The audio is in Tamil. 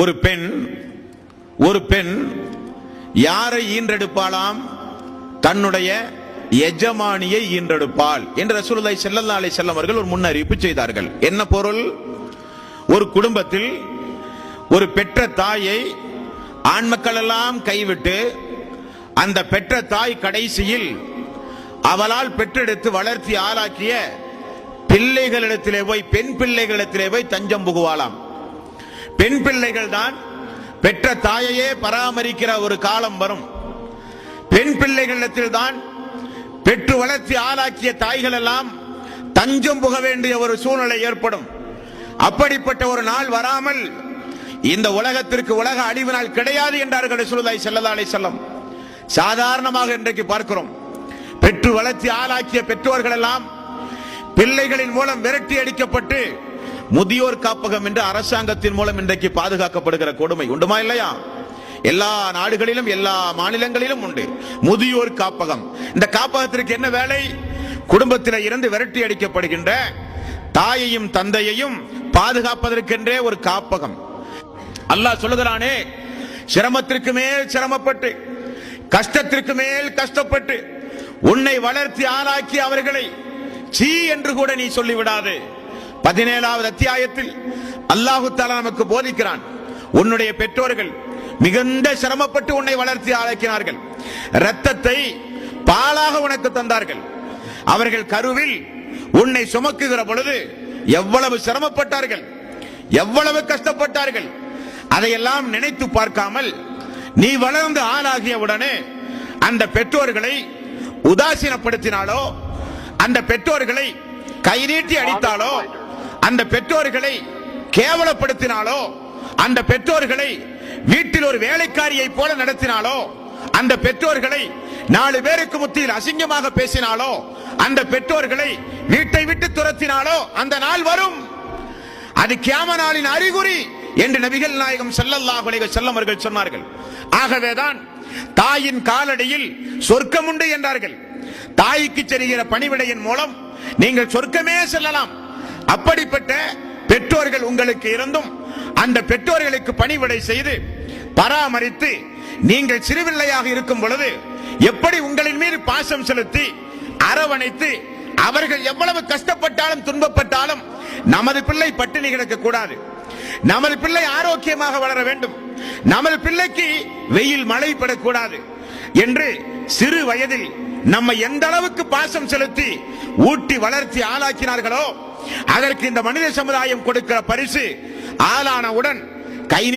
ஒரு பெண் ஒரு பெண் யாரை ஈன்றெடுப்பாளாம்? தன்னுடைய எஜமானியை ஈன்றெடுப்பாள் என்று ரசூலுல்லாஹி ஸல்லல்லாஹு அலைஹி வஸல்லம் அவர்கள் ஒரு முன்னறிவிப்பு செய்தார்கள். என்ன பொருள்? ஒரு குடும்பத்தில் ஒரு பெற்ற தாயை ஆண் மக்கள் எல்லாம் கைவிட்டு அந்த பெற்ற தாய் கடைசியில் அவளால் பெற்றெடுத்து வளர்த்தி ஆளாக்கிய பிள்ளைகளிடத்திலே போய் பெண் பிள்ளைகளிடத்திலே போய் தஞ்சம் புகுவாளாம். பெண் பிள்ளைகள் தான் பெற்ற தாயையே பராமரிக்கிற ஒரு காலம் வரும். பெண் பிள்ளைகளிடத்தில் தான் பெற்று வளர்த்தி ஆளாக்கிய தாய்கள் எல்லாம் தஞ்சம் புக வேண்டிய ஒரு சூழ்நிலை ஏற்படும். அப்படிப்பட்ட ஒரு நாள் வராமல் இந்த உலகத்திற்கு உலக அழிவு நாள் கிடையாது என்றார்கள் ரசூலுல்லாஹி ஸல்லல்லாஹு அலைஹி வஸல்லம். சாதாரணமாக இன்றைக்கு பார்க்கிறோம். பெற்று வளர்த்தி ஆளாக்கிய பெற்றோர்கள் எல்லாம் பிள்ளைகளின் மூலம் விரட்டி அடிக்கப்பட்டு முதியோர் காப்பகம் என்று அரசாங்கத்தின் மூலம் இன்றைக்கு பாதுகாக்கப்படுகிற கொடுமை உண்டுமா இல்லையா? எல்லா நாடுகளிலும் எல்லா மாநிலங்களிலும் உண்டு. முதியோர் காப்பகம். இந்த காப்பகத்திற்கு என்ன வேலை? குடும்பத்தில் இருந்து விரட்டி அடிக்கப்படுகின்ற தாயையும் தந்தையையும் பாதுகாப்பதற்கென்றே ஒரு காப்பகம். அல்லாஹ் சொல்லுகிறானே சிரமத்திற்கு மேல் சிரமப்பட்டு கஷ்டத்திற்கு மேல் கஷ்டப்பட்டு உன்னை வளர்த்தி ஆளாக்கி அவர்களை சீ என்று கூட நீ சொல்லிவிடாது. பதினேழாவது அத்தியாயத்தில் அல்லாஹு தாலா நமக்கு போதிக்கிறான். உன்னுடைய பெற்றோர்கள் மிகுந்த சிரமப்பட்டு உன்னை வளர்த்தி ஆளாக்கினார்கள் இரத்தத்தை பாலாக உனக்கு தந்தார்கள். அவர்கள் கருவில் உன்னை சுமக்குகிற பொழுது எவ்வளவு சிரமப்பட்டார்கள் எவ்வளவு கஷ்டப்பட்டார்கள் அதையெல்லாம் நினைத்து பார்க்காமல் நீ வளர்ந்து ஆளாகிய உடனே அந்த பெற்றோர்களை உதாசீனப்படுத்தினாலோ அந்த பெற்றோர்களை கை நீட்டி அடித்தாலோ அந்த பெற்றோர்களை கேவலப்படுத்தினாலோ அந்த பெற்றோர்களை வீட்டில் ஒரு வேலைக்காரியை போல நடத்தினாலோ அந்த பெற்றோர்களை நாலு பேருக்கு முத்தியில் அசிங்கமாக பேசினாலோ அந்த பெற்றோர்களை வீட்டை விட்டு துரத்தினாலோ அந்த நாள் வரும். அது கியாம நாளின் அறிகுறி என்று நபிகள் நாயகம் ஸல்லல்லாஹு அலைஹி வஸல்லம் அவர்கள் சொன்னார்கள். ஆகவேதான் தாயின் காலடியில் சொர்க்கம் உண்டு என்றார்கள். தாய்க்கு செல்கிற பணிவிடையின் மூலம் நீங்கள் சொர்க்கமே செல்லலாம். அப்படிப்பட்ட பெற்றோர்கள் உங்களுக்கு இருந்தும் அந்த பெற்றோர்களுக்கு பணிவிடை செய்து பராமரித்து நீங்கள் சிறுவில்லையாக இருக்கும் பொழுது எப்படி உங்களின் மீது பாசம் செலுத்தி அரவணைத்து அவர்கள் எவ்வளவு கஷ்டப்பட்டாலும் துன்பப்பட்டாலும் நமது பிள்ளை பட்டினி கிடக்க கூடாது. நமது பிள்ளை ஆரோக்கியமாக வளர வேண்டும். நமது பிள்ளைக்கு வெயில் மழை படக்கூடாது என்று சிறு வயதில் நம்ம எந்த அளவுக்கு பாசம் செலுத்தி ஊட்டி வளர்த்தி ஆளாக்கினார்களோ அதற்கு இந்த மனித சமுதாயம் கொடுக்கிற பரிசு ஆளானவுடன் கை